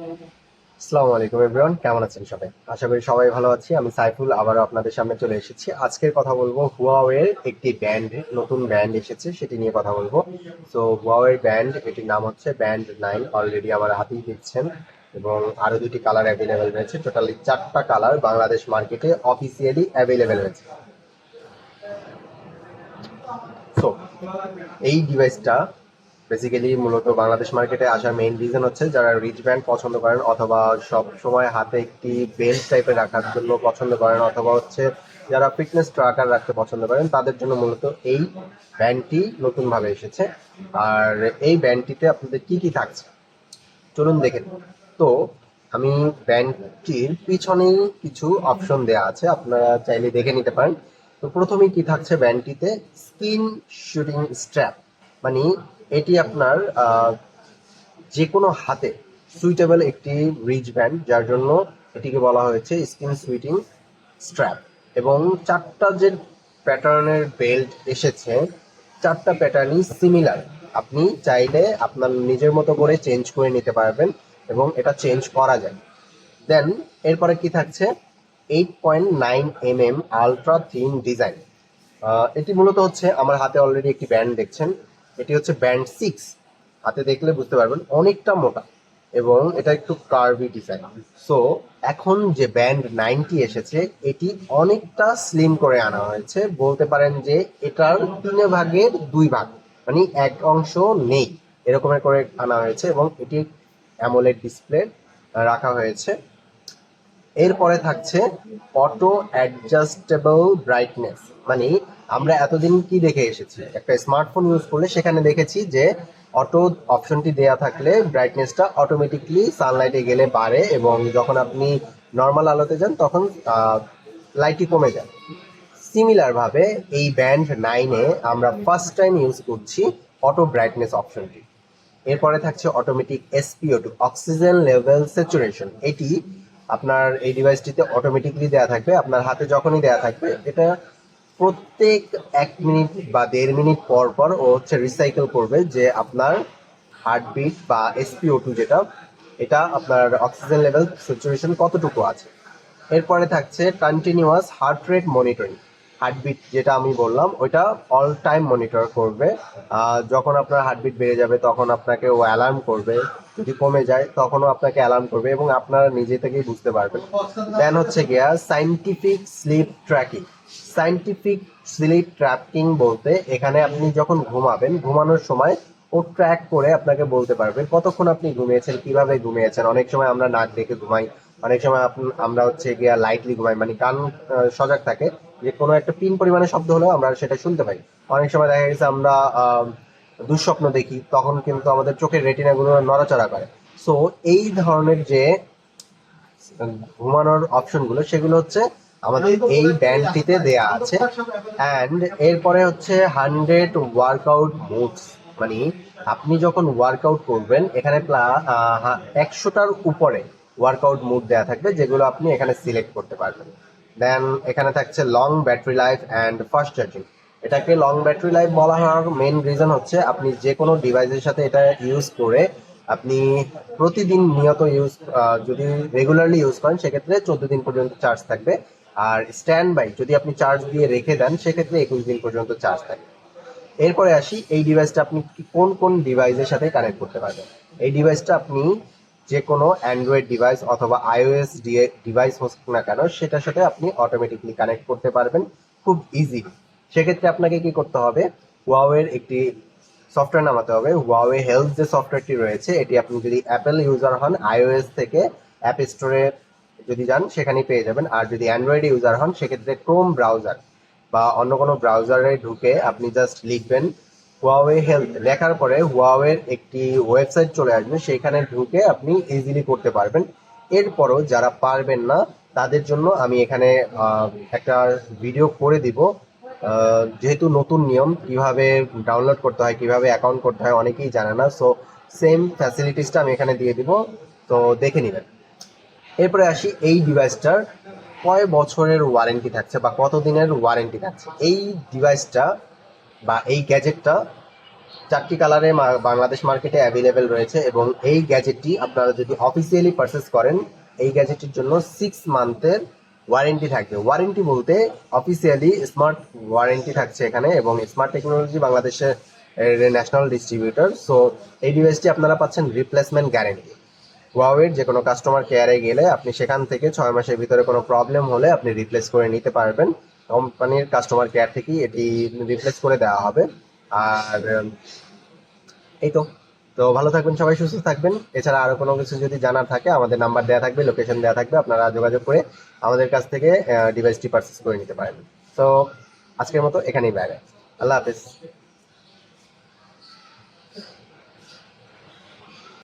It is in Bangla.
আসসালামু আলাইকুম এভরিওয়ান কেমন আছেন সবাই? আশা করি সবাই ভালো আছি। আমি সাইফুল, আবারও আপনাদের সামনে চলে এসেছি। আজকের কথা বলব হুয়াওয়ের একটি ব্যান্ড নতুন ব্যান্ড এসেছে, সেটি নিয়ে কথা বলব। সো হুয়াওয়ের ব্যান্ড এটির নাম হচ্ছে ব্যান্ড নাইন অলরেডি আমার হাতেই দেখছেন। এবং আরও দুটি কালার অ্যাভেলেবেল রয়েছে। টোটালি চারটা কালার বাংলাদেশ মার্কেটে অফিসিয়ালি অ্যাভেলেবেল রয়েছে। সো এই ডিভাইসটা বেসিক্যালি মূলত বাংলাদেশ মার্কেটে আসার মেইন রিজন হচ্ছে যারা রিচ ব্যান্ড পছন্দ করেন অথবা সব সময় হাতে একটি বেল্ট টাইপের রাখার জন্য পছন্দ করেন অথবা হচ্ছে যারা ফিটনেস ট্রাকার রাখতে পছন্দ করেন, তাদের জন্য মূলত এই ব্যান্ডটি নতুনভাবে এসেছে। আর এই ব্যান্ডটিতে আপনাদের কি কি থাকছে? চলুন দেখে নিই। তো, আমি ব্যান্ডটির পিছনেই কিছু অপশন দেওয়া আছে, আপনারা চাইলে দেখে নিতে পারেন। তো প্রথমে কি থাকছে ব্যান্ডটিতে স্কিন শুটিং স্ট্র্যাপ মানে এটি আপনার যে কোনো হাতে সুইটেবল একটি রিচ ব্যান্ড, যার জন্য এটিকে বলা হয়েছে স্কিন সুইটিং স্ট্র্যাপ এবং চারটা যে প্যাটার্নের বেল্ট এসেছে, চারটা প্যাটার্নই সিমিলার আপনি চাইলে আপনার নিজের মতো করে চেঞ্জ করে নিতে পারবেন এবং এটা চেঞ্জ করা যায়। দেন এরপরে কি থাকছে? Eight point nine M M ultra thin design এটি মূলত হচ্ছে, আমার হাতে অলরেডি একটি ব্যান্ড দেখছেন। এটি হচ্ছে ব্যান্ড সিক্স। হাতে দেখলে বুঝতে পারবেন, অনেকটা মোটা এবং এটা একটু কার্ভি ডিজাইন সো এখন যে ব্যান্ড নাইনটি এসেছে, এটি অনেকটা স্লিম করে আনা হয়েছে। বলতে পারেন যে এটার তিনে ভাগের দুই ভাগ মানে এক অংশ নেই। এরকমের করে আনা হয়েছে এবং এটি অ্যামোলেড ডিসপ্লে রাখা হয়েছে। এরপরে থাকছে অটো অ্যাডজাস্টেবল ব্রাইটনেস মানে আমরা এতদিন কি দেখে এসেছি? একটা স্মার্টফোন ইউজ করলে সেখানে দেখেছি যে অটো অপশনটি দেয়া থাকলে ব্রাইটনেসটা অটোমেটিকলি সানলাইটে গেলে বাড়ে এবং যখন আপনি নর্মাল আলোতে যান তখন লাইটটি কমে যায়। সিমিলার ভাবে এই ব্যান্ড নাইনে আমরা ফার্স্ট টাইম ইউজ করছি অটো ব্রাইটনেস অপশনটি এরপরে থাকছে automatic SpO two oxygen level saturation এটি আপনার এই ডিভাইসটিতে অটোমেটিকলি দেওয়া থাকবে। আপনার হাতে যখনই দেয়া থাকবে, এটা প্রত্যেক এক মিনিট বা দেড় মিনিট পর পর ও হচ্ছে রিসাইকেল করবে যে আপনার হার্টবিট বা এসপিও টু যেটা, এটা আপনার অক্সিজেন লেভেল স্যাচুরেশন কতটুকু আছে। এরপরে থাকছে continuous heart rate monitoring heartbeat যেটা আমি বললাম, ওইটা অল টাইম মনিটর করবে। যখন আপনার হার্টবিট বেড়ে যাবে, তখন আপনাকে ও অ্যালার্ম করবে। যদি কমে যায়, তখনও আপনাকে অ্যালার্ম করবে এবং আপনারা নিজে থেকেই বুঝতে পারবেন। দেন হচ্ছে গিয়া scientific sleep tracking scientific sleep tracking বলতে এখানে আপনি যখন ঘুমাবেন, ঘুমানোর সময় ও ট্র্যাক করে আপনাকে বলতে পারবে কতক্ষণ আপনি ঘুমিয়েছেন, কীভাবে ঘুমিয়েছেন। অনেক সময় আমরা নাক দেখে ঘুমাই অনেক সময় আমরা হচ্ছে গিয়া লাইটলি ঘুমাই মানে কান সজাগ থাকে। যে কোনো একটা পিন পরিমাণে শব্দ হলেও আমরা সেটা শুনতে পাই। অনেক সময় দেখা গেছে আমরা দুঃস্বপ্ন দেখি, তখন কিন্তু আমাদের চোখের রেটিনা গুলো নড়াচড়া করে। সো এই ধরনের যে, ঘুমানোর অপশনগুলো সেগুলো হচ্ছে আমাদের এই ব্যান্ডটিতে দেয়া আছে। অ্যান্ড এরপরে হচ্ছে হান্ড্রেড ওয়ার্কআউট মুডস। মানে আপনি যখন ওয়ার্কআউট করবেন, এখানে একশোটার উপরে ওয়ার্কআউট মুড দেওয়া থাকবে, যেগুলো আপনি এখানে সিলেক্ট করতে পারবেন। দেন এখানে থাকছে long battery life and fast charging এটাকে লং ব্যাটারি লাইফ বলা হওয়ার মেন রিজন হচ্ছে আপনি যে কোনো ডিভাইসের সাথে এটা ইউজ করে আপনি প্রতিদিন নিয়ত ইউজ যদি রেগুলারলি ইউজ করেন, সেক্ষেত্রে চোদ্দ দিন পর্যন্ত চার্জ থাকবে। আর স্ট্যান্ড বাই যদি আপনি চার্জ দিয়ে রেখে দেন, সেক্ষেত্রে একুশ দিন পর্যন্ত চার্জ থাকবে। এরপরে আসি, এই ডিভাইসটা আপনি কোন কোন ডিভাইসের সাথে কানেক্ট করতে পারবেন। এই ডিভাইসটা আপনি যে কোনো অ্যান্ড্রয়েড ডিভাইস অথবা আইওএস ডিভাইস হোক না কেন, সেটার সাথে আপনি অটোমেটিকলি কানেক্ট করতে পারবেন খুব ইজি সেক্ষেত্রে আপনাকে কি করতে হবে? ওয়াওয়ের একটি সফটওয়্যার নামাতে হবে। ওয়াওয়ে হেলথ যে সফটওয়্যারটি রয়েছে, এটি আপনি যদি অ্যাপেল ইউজার হন আইওএস থেকে অ্যাপ স্টোরে যদি যান, সেখানেই পেয়ে যাবেন। আর যদি অ্যান্ড্রয়েড ইউজার হন, সেক্ষেত্রে ক্রোম ব্রাউজার বা অন্য কোনো ব্রাউজারে ঢুকে আপনি জাস্ট লিখবেন হুয়াওয়ে হেলথ লেখার পরে হুয়াওয়ের একটি ওয়েবসাইট চলে আসবে, সেখানে ঢুকে আপনি ইজিলি করতে পারবেন। এরপরও যারা পারবেন না, তাদের জন্য আমি এখানে একটা ভিডিও করে দিব। যেহেতু নতুন নিয়ম, কীভাবে ডাউনলোড করতে হয়, কীভাবে অ্যাকাউন্ট করতে হয়, অনেকেই জানে না। সো সেম ফ্যাসিলিটিসটা আমি এখানে দিয়ে দিব। তো দেখে নেবেন। এরপরে আসি এই ডিভাইসটার কয় বছরের ওয়ারেন্টি থাকছে বা কত দিনের ওয়ারেন্টি থাকছে? এই ডিভাইসটা বা এই গ্যাজেটটা চারটি কালারে বাংলাদেশ মার্কেটে অ্যাভেলেবেল রয়েছে এবং এই গ্যাজেটটি আপনারা যদি অফিসিয়ালি পারচেস করেন, এই গ্যাজেটটির জন্য সিক্স মান্থের ওয়ারেন্টি থাকবে। ওয়ারেন্টি বলতে অফিসিয়ালি স্মার্ট ওয়ারেন্টি থাকছে এখানে এবং স্মার্ট টেকনোলজি বাংলাদেশের ন্যাশনাল ডিস্ট্রিবিউটর সো এই ডিভাইসটি আপনারা পাচ্ছেন রিপ্লেসমেন্ট গ্যারেন্টি ওয়াওয়ের যে কোনো কাস্টমার কেয়ারে গেলে আপনি সেখান থেকে ছয় মাসের ভিতরে কোনো প্রবলেম হলে আপনি রিপ্লেস করে নিতে পারবেন। কোম্পানির কাস্টমার কেয়ার থেকেই এটি রিপ্লেস করে দেওয়া হবে। আর এই তো। তো ভালো থাকবেন সবাই, সুস্থ থাকবেন। এছাড়া আরও কোনো কিছু যদি জানার থাকে, আমাদের নাম্বার দেওয়া থাকবে লোকেশন দেওয়া থাকবে, আপনারা যোগাযোগ করে আমাদের কাছ থেকে ডিভাইসটি পারচেস করে নিতে পারেন। তো, আজকের মতো এখানেই বাইরে আল্লাহ হাফিজ।